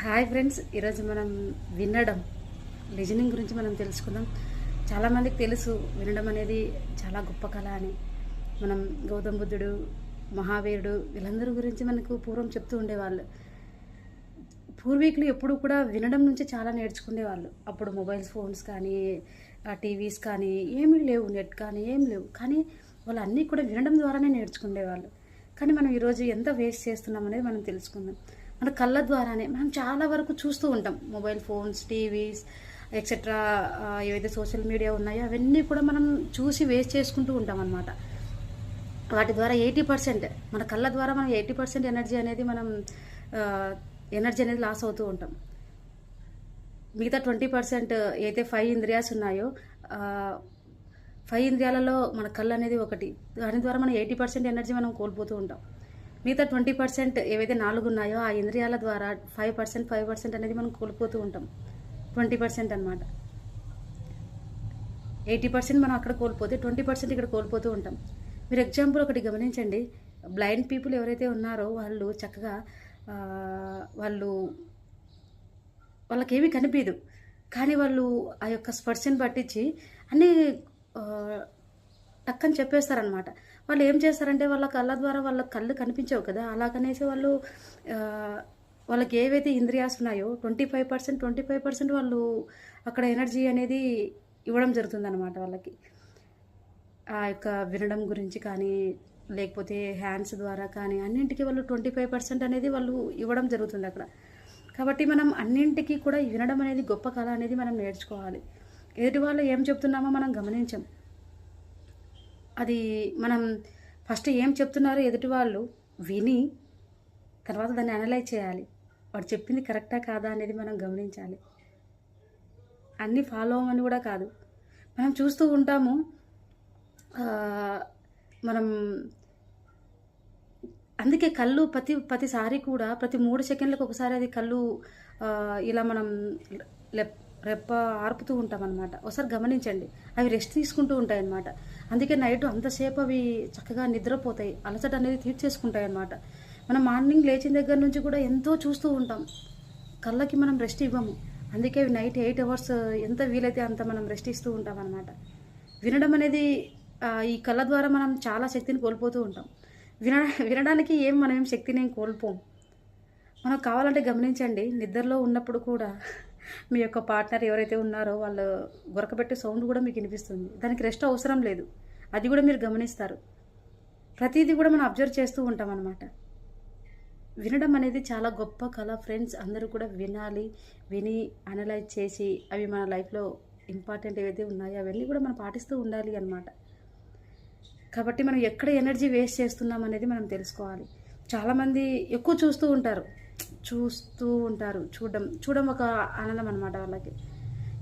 Hi friends ఈరోజు మనం వినడం లిజనింగ్ గురించి మనం తెలుసుకుందాం. చాలామందికి తెలుసు వినడం అనేది చాలా గొప్ప కళ అని. మనం గౌతమ్ బుద్ధుడు మహావీరుడు వీళ్ళందరి గురించి మనకు పూర్వం చెప్తూ ఉండేవాళ్ళు. పూర్వీకులు ఎప్పుడు కూడా వినడం నుంచి చాలా నేర్చుకునేవాళ్ళు. అప్పుడు మొబైల్స్ ఫోన్స్ కానీ టీవీస్ కానీ ఏమీ లేవు నెట్ కానీ ఏం లేవు. కానీ వాళ్ళు అన్నీ కూడా వినడం ద్వారానే నేర్చుకునేవాళ్ళు. కానీ మనం ఈరోజు ఎంత వేస్ట్ చేస్తున్నాం అనేది మనం తెలుసుకుందాం. మన కళ్ళ ద్వారానే. మనం చాలా వరకు చూస్తూ ఉంటాం. మొబైల్ ఫోన్స్ టీవీస్ ఎక్సెట్రా ఏవైతే సోషల్ మీడియా ఉన్నాయో అవన్నీ కూడా మనం చూసి వేస్ట్ చేసుకుంటూ ఉంటాం అనమాట వాటి ద్వారా ఎయిటీ పర్సెంట్ మన కళ్ళ ద్వారా మనం ఎయిటీ పర్సెంట్ ఎనర్జీ అనేది మనం ఎనర్జీ అనేది లాస్ అవుతూ ఉంటాం. మిగతా ట్వంటీ పర్సెంట్ అయితే ఫైవ్ ఇంద్రియాస్ ఉన్నాయో ఫైవ్ ఇంద్రియాలలో మన కళ్ళు అనేది ఒకటి. దాని ద్వారా మనం ఎయిటీ పర్సెంట్ ఎనర్జీ మనం కోల్పోతూ ఉంటాం. మిగతా ట్వంటీ పర్సెంట్ ఏవైతే నాలుగు ఉన్నాయో ఆ ఇంద్రియాల ద్వారా ఫైవ్ పర్సెంట్ ఫైవ్ పర్సెంట్ అనేది మనం కోల్పోతూ ఉంటాం. ట్వంటీ పర్సెంట్ అనమాట ఎయిటీ పర్సెంట్ మనం అక్కడ కోల్పోతే ట్వంటీ పర్సెంట్ ఇక్కడ కోల్పోతూ ఉంటాం. మీరు ఎగ్జాంపుల్ ఒకటి గమనించండి. బ్లైండ్ పీపుల్ ఎవరైతే ఉన్నారో వాళ్ళు చక్కగా వాళ్ళు వాళ్ళకేమీ కనిపించదు కానీ వాళ్ళు ఆ యొక్క స్పర్శను పట్టించి అన్నీ టక్కని చెప్పేస్తారనమాట. వాళ్ళు ఏం చేస్తారంటే వాళ్ళ కళ్ళ ద్వారా వాళ్ళ కళ్ళు కనిపించవు కదా. అలాగనేసి వాళ్ళు వాళ్ళకి ఏవైతే ఇంద్రియాస్ ఉన్నాయో twenty five percent twenty five percent వాళ్ళు అక్కడ ఎనర్జీ అనేది ఇవ్వడం జరుగుతుందన్నమాట వాళ్ళకి. ఆ యొక్క వినడం గురించి కానీ లేకపోతే హ్యాండ్స్ ద్వారా కానీ అన్నింటికి వాళ్ళు ట్వంటీ ఫైవ్ పర్సెంట్ అనేది వాళ్ళు ఇవ్వడం జరుగుతుంది అక్కడ. కాబట్టి మనం అన్నింటికి కూడా వినడం అనేది గొప్ప కళ అనేది మనం నేర్చుకోవాలి. ఎదుటి వాళ్ళు ఏం చెప్తున్నామో మనం గమనించం. అది మనం ఫస్ట్ ఏం చెప్తున్నారో ఎదుటి వాళ్ళు విని తర్వాత దాన్ని అనలైజ్ చేయాలి. వాడు చెప్పింది కరెక్టా కాదా అనేది మనం గమనించాలి. అన్నీ ఫాలో అవ్వమని కూడా కాదు. మనం చూస్తూ ఉంటాము మనం అందుకే కళ్ళు ప్రతి ప్రతిసారి కూడా ప్రతి మూడు సెకండ్లకు ఒకసారి అది కళ్ళు ఇలా మనం లెప్ రెప్ప ఆర్పుతూ ఉంటాం అనమాట ఒకసారి గమనించండి. అవి రెస్ట్ తీసుకుంటూ ఉంటాయి అనమాట అందుకే నైట్ అంతసేపు అవి చక్కగా నిద్రపోతాయి. అలసట అనేది తీర్చేసుకుంటాయి అనమాట మనం మార్నింగ్ లేచిన దగ్గర నుంచి కూడా ఎంతో చూస్తూ ఉంటాం. కళ్ళకి మనం రెస్ట్ ఇవ్వము. అందుకే నైట్ ఎయిట్ అవర్స్ ఎంత వీలైతే అంత మనం రెస్ట్ ఇస్తూ ఉంటాం అనమాట వినడం అనేది ఈ కళ్ళ ద్వారా మనం చాలా శక్తిని కోల్పోతూ ఉంటాం. విన వినడానికి ఏం మనం ఏం శక్తిని ఏం కోల్పోం? మనం కావాలంటే గమనించండి. నిద్రలో ఉన్నప్పుడు కూడా మీ యొక్క పార్ట్నర్ ఎవరైతే ఉన్నారో వాళ్ళు గొరకబెట్టే సౌండ్ కూడా మీకు వినిపిస్తుంది. దానికి రెస్ట్ అవసరం లేదు. అది కూడా మీరు గమనిస్తారు. ప్రతిదీ కూడా మనం అబ్జర్వ్ చేస్తూ ఉంటాం అనమాట వినడం అనేది చాలా గొప్ప కళ. ఫ్రెండ్స్ అందరూ కూడా వినాలి విని అనలైజ్ చేసి అవి మన లైఫ్లో ఇంపార్టెంట్ ఏవైతే ఉన్నాయో అవన్నీ కూడా మనం పాటిస్తూ ఉండాలి అన్నమాట. కాబట్టి మనం ఎక్కడ ఎనర్జీ వేస్ట్ చేస్తున్నాం అనేది మనం తెలుసుకోవాలి. చాలామంది ఎక్కువ చూస్తూ ఉంటారు. చూస్తూ ఉంటారు. చూడడం చూడడం ఒక ఆనందం అనమాట వాళ్ళకి.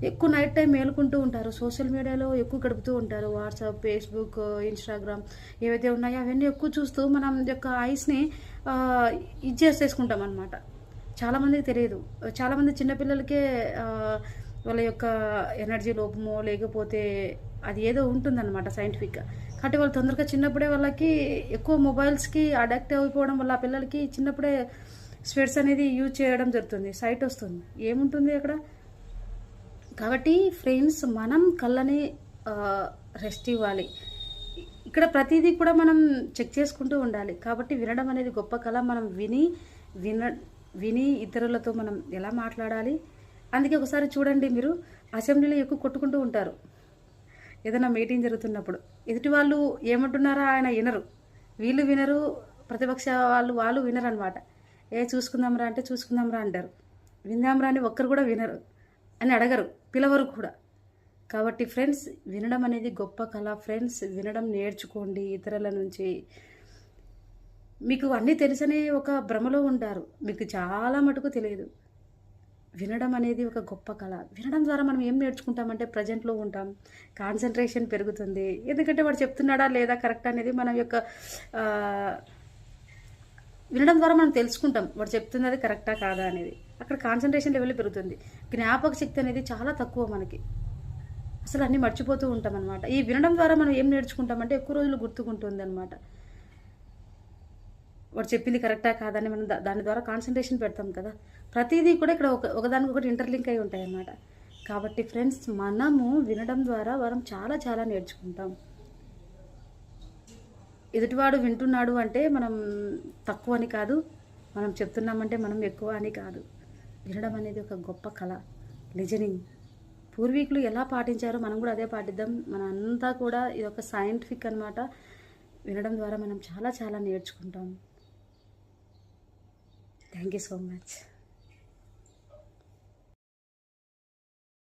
ఎక్కువ నైట్ టైం మేలుకుంటూ ఉంటారు. సోషల్ మీడియాలో ఎక్కువ గడుపుతూ ఉంటారు. వాట్సాప్ ఫేస్బుక్ ఇన్స్టాగ్రామ్ ఏవైతే ఉన్నాయో అవన్నీ ఎక్కువ చూస్తూ మనం యొక్క ఐస్ని ఇది చేసేసుకుంటాం అనమాట చాలామందికి తెలియదు. చాలామంది చిన్నపిల్లలకే వాళ్ళ యొక్క ఎనర్జీ లోపమో లేకపోతే అది ఏదో ఉంటుందన్నమాట సైంటిఫిక్గా కాబట్టి వాళ్ళు తొందరగా చిన్నప్పుడే వాళ్ళకి ఎక్కువ మొబైల్స్కి అడాక్ట్ అయిపోవడం వల్ల ఆ పిల్లలకి చిన్నప్పుడే స్వెట్స్ అనేది యూజ్ చేయడం జరుగుతుంది సైట్ వస్తుంది. ఏముంటుంది అక్కడ? కాబట్టి ఫ్రెండ్స్ మనం కళ్ళని రెస్ట్ ఇవ్వాలి. ఇక్కడ ప్రతిదీ కూడా మనం చెక్ చేసుకుంటూ ఉండాలి. కాబట్టి వినడం అనేది గొప్ప కళ. మనం విని విన విని ఇతరులతో మనం ఎలా మాట్లాడాలి? అందుకే ఒకసారి చూడండి మీరు అసెంబ్లీలో ఎక్కువ కొట్టుకుంటూ ఉంటారు. ఏదైనా మీటింగ్ జరుగుతున్నప్పుడు. ఎదుటి వాళ్ళు ఏమంటున్నారా ఆయన వినరు. వీళ్ళు వినరు ప్రతిపక్ష వాళ్ళు వాళ్ళు వినరు అనమాట ఏ చూసుకుందాంరా అంటే చూసుకుందాంరా అంటారు. విందాంరా అని ఒక్కరు కూడా వినరు అని అడగరు పిలవరు కూడా. కాబట్టి ఫ్రెండ్స్ వినడం అనేది గొప్ప కళ. ఫ్రెండ్స్ వినడం నేర్చుకోండి ఇతరుల నుంచి. మీకు అన్నీ తెలుసనే ఒక భ్రమలో ఉంటారు. మీకు చాలా మటుకు తెలియదు. వినడం అనేది ఒక గొప్ప కళ. వినడం ద్వారా మనం ఏం నేర్చుకుంటామంటే ప్రజెంట్లో ఉంటాం. కాన్సన్ట్రేషన్ పెరుగుతుంది. ఎందుకంటే వాడు చెప్తున్నాడా లేదా కరెక్ట్ అనేది మన యొక్క వినడం ద్వారా మనం తెలుసుకుంటాం వాడు చెప్తున్నది కరెక్టా కాదా అనేది. అక్కడ కాన్సన్ట్రేషన్ లెవెల్ పెరుగుతుంది. జ్ఞాపక శక్తి అనేది చాలా తక్కువ మనకి. అసలు అన్నీ మర్చిపోతూ ఉంటాం అనమాట ఈ వినడం ద్వారా మనం ఏం నేర్చుకుంటామంటే ఎక్కువ రోజులు గుర్తుకుంటుంది అనమాట వాడు చెప్పింది కరెక్టా కాదని మనం దాని ద్వారా కాన్సన్ట్రేషన్ పెడతాం కదా. ప్రతిదీ కూడా ఇక్కడ ఒక ఒకదానికొకటి ఇంటర్లింక్ అయి ఉంటాయి అన్నమాట కాబట్టి ఫ్రెండ్స్ మనము వినడం ద్వారా మనం చాలా చాలా నేర్చుకుంటాం. ఎదుటివాడు వింటున్నాడు అంటే మనం తక్కువ అని కాదు మనం చెప్తున్నామంటే మనం ఎక్కువ అని కాదు. వినడం అనేది ఒక గొప్ప కళ. లిజనింగ్ పూర్వీకులు ఎలా పాటించారో మనం కూడా అదే పాటిద్దాం. మన అంతా కూడా ఇది ఒక సైంటిఫిక్ అన్నమాట. వినడం ద్వారా మనం చాలా చాలా నేర్చుకుంటాం. Thank you so much.